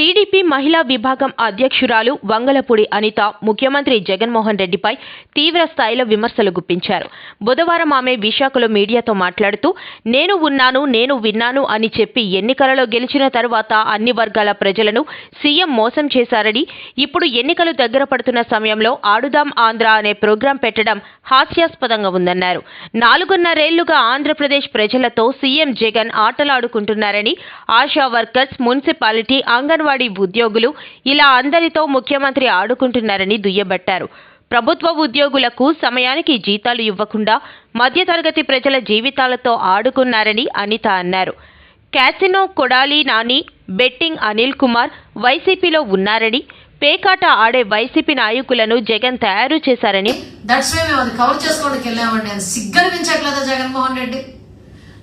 TDP మహిళా విభాగం అధ్యక్షురాలు వంగలపూడి అనిత ముఖ్యమంత్రి జగన్మోహన్ రెడ్డిపై తీవ్ర స్థాయిలో విమర్శలు గుప్పించారు. బుధవారం ఆమె విశాఖలో మీడియాతో మాట్లాడుతూ నేను ఉన్నాను నేను విన్నాను అని చెప్పి ఎన్నికలలో గెలిచిన తర్వాత అన్ని వర్గాల ప్రజలను సీఎం మోసం చేశారని ఇప్పుడు ఎన్నికలు దగ్గర పడుతున్న సమయంలో ఆడుదాం ఆంధ్ర అనే ప్రోగ్రాం పెట్టడం హాస్యాస్పదంగా ఉందన్నారు. నాలుగున్నరేళ్ళుగా ఆంధ్రప్రదేశ్ ప్రజలతో సీఎం జగన్ ఆటలాడుకుంటున్నారని ఆశా వర్కర్స్ మున్సిపాలిటీ అంగన్వాడీ అంగన్వాడీ ఉద్యోగులు ఇలా అందరితో ముఖ్యమంత్రి ఆడుకుంటున్నారని దుయ్యబట్టారు. ప్రభుత్వ ఉద్యోగులకు సమయానికి జీతాలు ఇవ్వకుండా మధ్యతరగతి ప్రజల జీవితాలతో ఆడుకున్నారని అనిత అన్నారు. క్యాసినో కొడాలి నాని బెట్టింగ్ అనిల్ కుమార్ వైసీపీలో ఉన్నారని పేకాట ఆడే వైసీపీ నాయకులను జగన్ తయారు చేశారని దట్స్ వే మేము అది కవర్ చేసుకోవడానికి వెళ్ళామండి. అది సిగ్గనిపించట్లేదా జగన్మోహన్ రెడ్డి?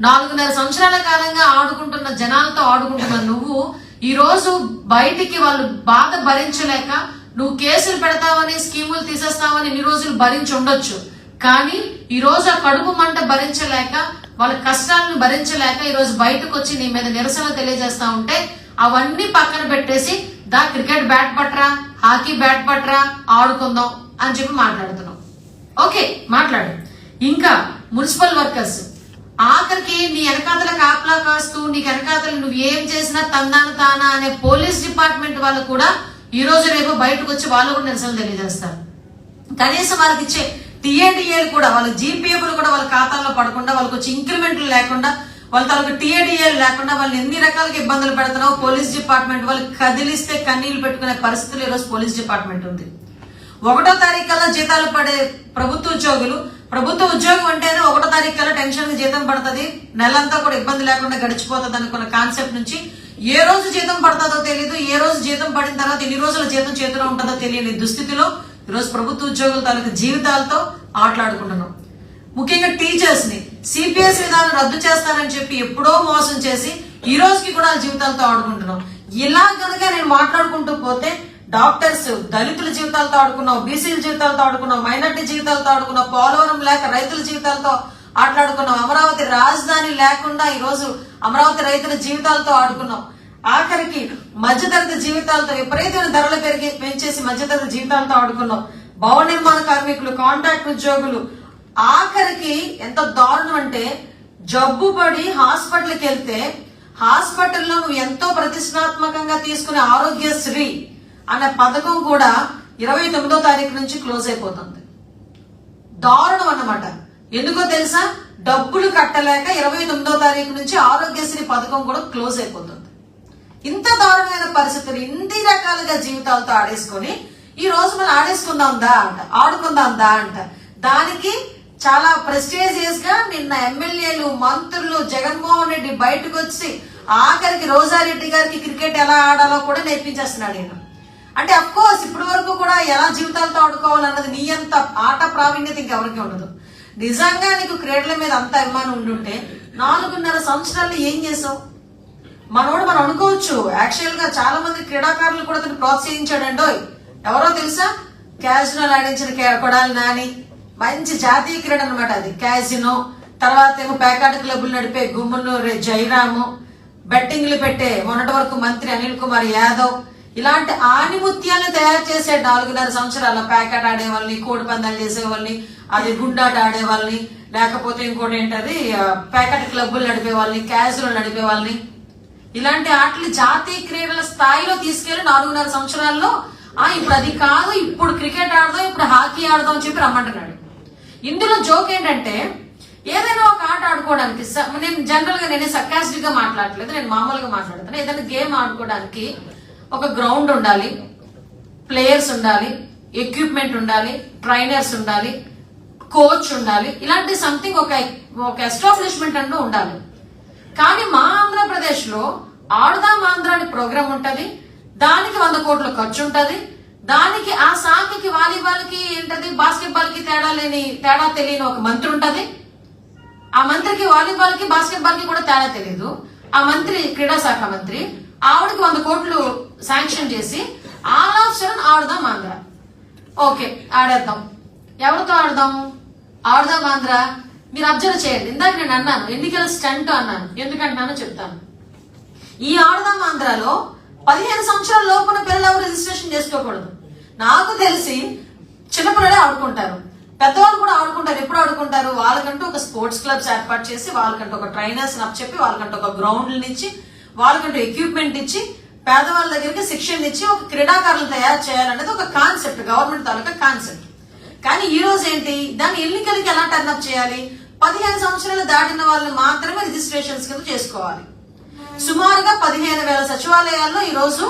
నాలుగున్నర సంవత్సరాల కాలంగా ఆడుకుంటున్న జనాలతో ఆడుకుంటున్న నువ్వు ఈ రోజు బయటికి వాళ్ళు బాధ భరించలేక నువ్వు కేసులు పెడతావని స్కీములు తీసేస్తావని ఇన్ని రోజులు భరించి ఉండొచ్చు. కానీ ఈ రోజు ఆ కడుపు మంట భరించలేక వాళ్ళ కష్టాలను భరించలేక ఈ రోజు బయటకు వచ్చి నీ మీద నిరసన తెలియజేస్తా ఉంటే అవన్నీ పక్కన పెట్టేసి దా క్రికెట్ బ్యాట్ పట్రా హాకీ బ్యాట్ పట్రా ఆడుకుందాం అని చెప్పి మాట్లాడుతున్నాం. ఓకే మాట్లాడు. ఇంకా మున్సిపల్ వర్కర్స్. ఆఖరికి నీ వెనకాతల కాపలా కాస్తూ నీకు వెనకాతలు నువ్వు ఏం చేసినా తందాను తానా అనే పోలీస్ డిపార్ట్మెంట్ వాళ్ళు కూడా ఈ రోజు రేపు బయటకు వచ్చి వాళ్ళు కూడా నిరసన తెలియజేస్తారు. కనీసం వాళ్ళకి ఇచ్చే టీఏడిఏలు కూడా వాళ్ళ జీపీఎఫ్లు కూడా వాళ్ళ ఖాతాల్లో పడకుండా వాళ్ళకి వచ్చి ఇంక్రిమెంట్లు లేకుండా వాళ్ళ తాలూకు టీఏడిఏలు లేకుండా వాళ్ళు ఎన్ని రకాలుగా ఇబ్బందులు పెడుతున్నావు పోలీస్ డిపార్ట్మెంట్ వాళ్ళు కదిలిస్తే కన్నీళ్ళు పెట్టుకునే పరిస్థితులు ఈరోజు పోలీస్ డిపార్ట్మెంట్ ఉంది. ఒకటో తారీఖు కల్లా జీతాలు పడే ప్రభుత్వ ఉద్యోగులు ప్రభుత్వ ఉద్యోగం అంటేనే ఒకటో తారీఖు కల్లా టెన్షన్ జీతం పడుతుంది. నెలంతా కూడా ఇబ్బంది లేకుండా గడిచిపోతుంది అనుకున్న కాన్సెప్ట్ నుంచి ఏ రోజు జీతం పడుతుందో తెలియదు ఏ రోజు జీతం పడిన తర్వాత ఎన్ని రోజుల జీతం చేతిలో ఉంటుందో తెలియని దుస్థితిలో ఈరోజు ప్రభుత్వ ఉద్యోగుల తాలూకు జీవితాలతో ఆటలాడుకుంటున్నాం. ముఖ్యంగా టీచర్స్ని సిపిఎస్ విధానం రద్దు చేస్తానని చెప్పి ఎప్పుడో మోసం చేసి ఈ రోజుకి కూడా జీవితాలతో ఆడుకుంటున్నాం. ఇలా కనుక నేను మాట్లాడుకుంటూ పోతే డాక్టర్స్ దళితుల జీవితాలతో ఆడుకున్నాం బీసీల జీవితాలతో ఆడుకున్నాం మైనార్టీ జీవితాలతో ఆడుకున్నాం పోలవరం లేక రైతుల జీవితాలతో ఆటలాడుకున్నాం అమరావతి రాజధాని లేకుండా ఈరోజు అమరావతి రైతుల జీవితాలతో ఆడుకున్నాం ఆఖరికి మధ్యతరగతి జీవితాలతో విపరీతమైన ధరలు పెరిగి పెంచేసి మధ్యతరగతి జీవితాలతో ఆడుకున్నాం భవన నిర్మాణ కార్మికులు కాంట్రాక్ట్ ఉద్యోగులు. ఆఖరికి ఎంత దారుణం అంటే జబ్బు పడి హాస్పిటల్కి వెళ్తే హాస్పిటల్లో నువ్వు ఎంతో ప్రతిష్టాత్మకంగా తీసుకునే ఆరోగ్యశ్రీ అనే పథకం కూడా ఇరవై తొమ్మిదో తారీఖు నుంచి క్లోజ్ అయిపోతుంది. దారుణం అన్నమాట. ఎందుకో తెలుసా? డబ్బులు కట్టలేక ఇరవై తొమ్మిదో తారీఖు నుంచి ఆరోగ్యశ్రీ పథకం కూడా క్లోజ్ అయిపోతుంది. ఇంత దారుణమైన పరిస్థితులు ఇన్ని రకాలుగా జీవితాలతో ఆడేసుకొని ఈ రోజు మనం ఆడేసుకుందాం దా అంట ఆడుకుందాం దా అంట. దానికి చాలా ప్రెస్టేజియస్గా నిన్న ఎమ్మెల్యేలు మంత్రులు జగన్మోహన్ రెడ్డి బయటకు వచ్చి ఆఖరికి రోజారెడ్డి గారికి క్రికెట్ ఎలా ఆడాలో కూడా నేర్పించేస్తున్నాడు నేను అంటే అఫ్ కోర్స్ ఇప్పటి వరకు కూడా ఎలా జీవితాలతో ఆడుకోవాలన్నది నీ అంత ఆట ప్రావీణ్యత ఇంకెవరికి ఉండదు. నిజంగా నీకు క్రీడల మీద అంత అభిమానం ఉండుంటే నాలుగున్నర సంవత్సరాలు ఏం చేసావు? మనోడు మనం అనుకోవచ్చు యాక్చువల్గా చాలా మంది క్రీడాకారులు కూడా అతను ప్రోత్సహించాడండో ఎవరో తెలుసా? క్యాజినోలు ఆడించిన కొడాలి నాని. మంచి జాతీయ క్రీడ అనమాట అది. క్యాజినో తర్వాత ఏమో ప్యాకాట్ క్లబ్లు నడిపే గుమ్మనూరు జయరాము. బెట్టింగ్లు పెట్టే మొన్నటి వరకు మంత్రి అనిల్ కుమార్ యాదవ్. ఇలాంటి ఆనిముత్యాలను తయారు చేసే నాలుగున్నర సంవత్సరాల ప్యాకెట్ ఆడే వాళ్ళని కోడి పందాలు చేసే వాళ్ళని అది గుండాట ఆడే వాళ్ళని లేకపోతే ఇంకోటి ఏంటది ప్యాకెట్ క్లబ్బులు నడిపే వాళ్ళని క్యాజులు నడిపే వాళ్ళని ఇలాంటి ఆటలు జాతీయ క్రీడల స్థాయిలో తీసుకెళ్ళి నాలుగున్నర సంవత్సరాల్లో ఆ ఇప్పుడు అది కాదు ఇప్పుడు క్రికెట్ ఆడదాం ఇప్పుడు హాకీ ఆడదాం అని చెప్పి రమ్మంటున్నాడు. ఇందులో జోక్ ఏంటంటే ఏదైనా ఒక ఆట ఆడుకోవడానికి స- నేను జనరల్గా నేనే సర్కాస్టిక్గా మాట్లాడట్లేదు నేను మామూలుగా మాట్లాడుతాను. ఏదైనా గేమ్ ఆడుకోవడానికి ఒక గ్రౌండ్ ఉండాలి ప్లేయర్స్ ఉండాలి ఎక్విప్మెంట్ ఉండాలి ట్రైనర్స్ ఉండాలి కోచ్ ఉండాలి ఇలాంటి సంథింగ్ ఒక ఒక ఎస్టాబ్లిష్మెంట్ అంటూ ఉండాలి. కానీ మా ఆంధ్రప్రదేశ్లో ఆడుదాం ఆంధ్ర అనే ప్రోగ్రామ్ ఉంటది దానికి వంద కోట్ల ఖర్చు ఉంటది దానికి ఆ శాఖకి వాలీబాల్కి ఏంటది బాస్కెట్బాల్కి తేడా లేని తేడా తెలియని ఒక మంత్రి ఉంటది. ఆ మంత్రికి వాలీబాల్కి బాస్కెట్బాల్కి కూడా తేడా తెలియదు ఆ మంత్రి క్రీడా శాఖ మంత్రి ఆవిడకి వంద కోట్లు శాంక్షన్ చేసి ఆల్ ఆఫ్ సడన్ ఆడుదాం ఆంధ్ర. ఓకే ఆడేద్దాం. ఎవరితో ఆడదాం? ఆడదాం ఆంధ్ర. మీరు అబ్జర్వ్ చేయండి. ఇందాక నేను అన్నాను ఎన్నికల స్టంట్ అన్నాను. ఎందుకంటున్నానో చెప్తాను. ఈ ఆడదాం ఆంధ్రాలో పదిహేను సంవత్సరాల లోపున పిల్లలు ఎవరు రిజిస్ట్రేషన్ చేసుకోకూడదు. నాకు తెలిసి చిన్నపిల్లలే ఆడుకుంటారు. పెద్దవాళ్ళు కూడా ఆడుకుంటారు. ఎప్పుడు ఆడుకుంటారు? వాళ్ళకంటూ ఒక స్పోర్ట్స్ క్లబ్స్ ఏర్పాటు చేసి వాళ్ళకంటూ ఒక ట్రైనర్స్ చెప్పి వాళ్ళకంటూ ఒక గ్రౌండ్ ఇచ్చి వాళ్ళకంటూ ఎక్విప్మెంట్ ఇచ్చి పేదవాళ్ళ దగ్గరికి శిక్షణ ఇచ్చి ఒక క్రీడాకారులు తయారు చేయాలనేది ఒక కాన్సెప్ట్ గవర్నమెంట్ తాలూకా కాన్సెప్ట్ కానీ ఈ రోజు ఏంటి? దాన్ని ఎన్నికలకి ఎలా టర్నప్ చేయాలి? పదిహేను సంవత్సరాలు దాటిన వాళ్ళు మాత్రమే రిజిస్ట్రేషన్స్ కింద చేసుకోవాలి. సుమారుగా పదిహేను వేల సచివాలయాల్లో ఈ రోజు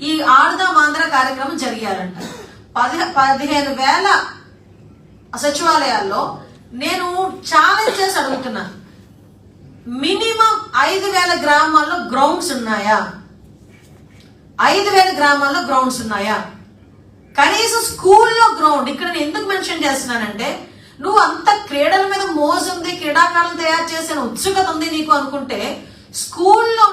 ఈ ఆడుదాం ఆంధ్ర కార్యక్రమం జరిగారంట. పది పదిహేను వేల సచివాలయాల్లో నేను ఛాలెంజ్ చేసి అడుగుతున్నాను. మినిమం ఐదు వేల గ్రామాల్లో గ్రౌండ్స్ ఉన్నాయా? ఐదు వేల గ్రామాల్లో గ్రౌండ్స్ ఉన్నాయా? కనీసం స్కూల్లో గ్రౌండ్ ఇక్కడ నేను ఎందుకు మెన్షన్ చేస్తున్నానంటే నువ్వు అంత క్రీడల మీద మోజు ఉంది క్రీడాకారులు తయారు చేసిన ఉత్సుకత ఉంది నీకు అనుకుంటే స్కూల్లో